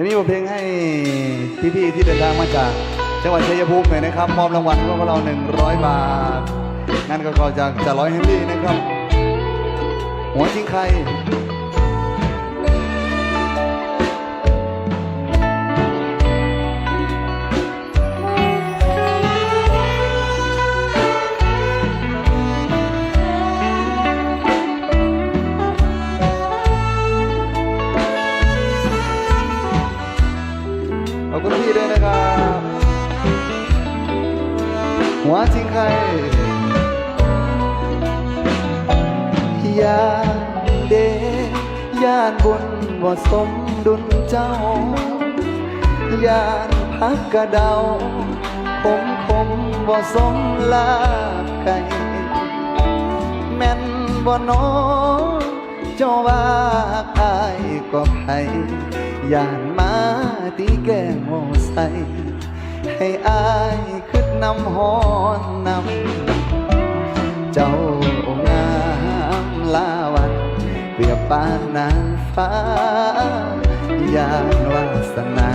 ดี๋ยวมีบทเพลงให้พี่ๆที่เดินทางมาจากจังหวัดชัยภูมิหน่อยนะครับมอบรางวัลพวกเรา 100 บาทงานก็ขอจากจะร้อยให้พี่นะครับ หัวจริงใคร ด้วยนะครับ หัวจริงใครยานเดยานบุญบ่สมดุลเจ้ายานพักกระเดาคมคมบ่สมลาไก่แม่นบ่นอเจ้าว่า ก็ไผย่านมาตีแก้งโมใสให้อายขึ้นนำหอนนำเจ้างามลาวันเปรียบปานนางฟ้ายานวาสนา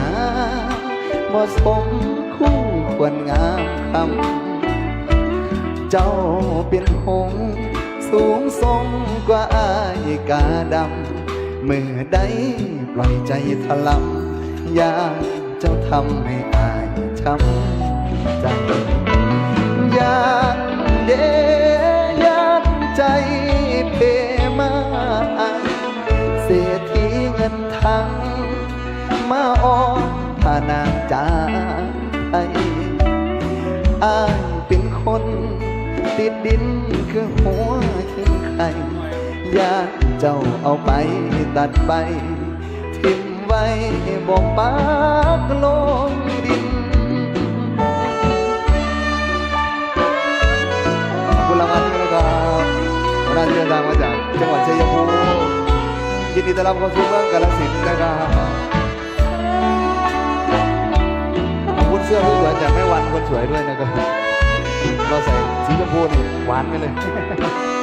บ่สมคู่ควรงามคำเจ้าเป็นหงส์สูงทรงกว่าอายกาดำ เมื่อใดปล่อยใจถลำอยากเจ้าทำให้อายช้ำใจยานเดยานใจเพมาเศรษฐีเงินทังมาอ้อนพานางจาไทยอายเป็นคนติดดินคือหัวทิ้งไข่ ยานเจ้าเอาไปตัดไป ทิมไว้บอกปากลงดินขอบคุณรางวัลด้วยนะครับวันนั้นเดินทางมาจากจังหวัดชัยภูมิยินดีต้อนรับเข้าสู่เมืองกาฬสินธุ์นะครับขอบคุณเสื้อสวยๆจากแม่วันคนสวยด้วยนะครับเราใส่สีชมพูนี่หวานไปเลย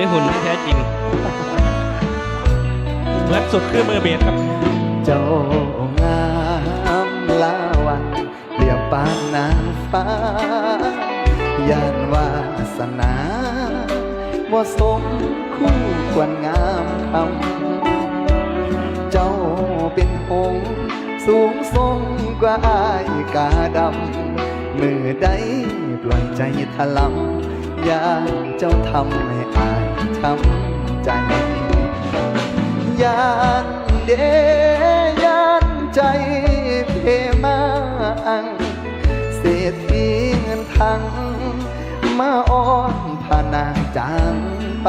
ยหุ่นที่แท้จริง เหมือนสุดคือมือเบสครับ เจ้างามลาวันเรียบปานนางฟ้ายานวาสนาบ่สมคู่ควรงามคำเจ้าเป็นหงส์สูงทรงกว่าอายกาดำมือใดปล่อยใจถลำ ยากเจ้าทำให้อายช้ำใจยานเดยานใจเพมาอัง เศรษฐีเงินทังมาอ้อนพานางจางไป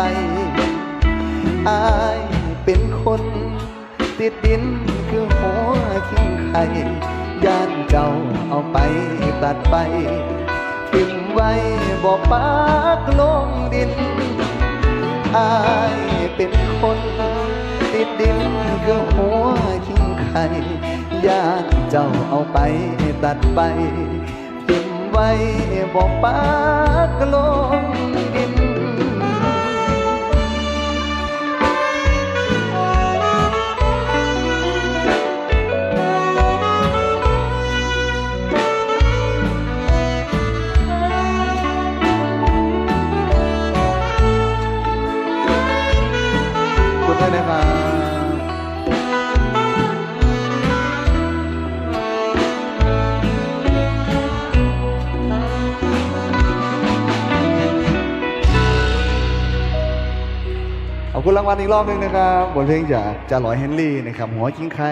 อายเป็นคนติดดินคือหัวทิ้งไข่ย่านเจ้าเอาไปตัดไป ทิ้งไว้บอกปากลงดินอายเป็นคนติดดินคือหัวทิ้งไข่ย่านเจ้าเอาไปตัดไปทิ้งไว้บอกปากลง คุณรางวัลอีกรอบหนึงนะครับบทเพลงจากจาหลอยเฮนรี่นะครับหัวคิงไข่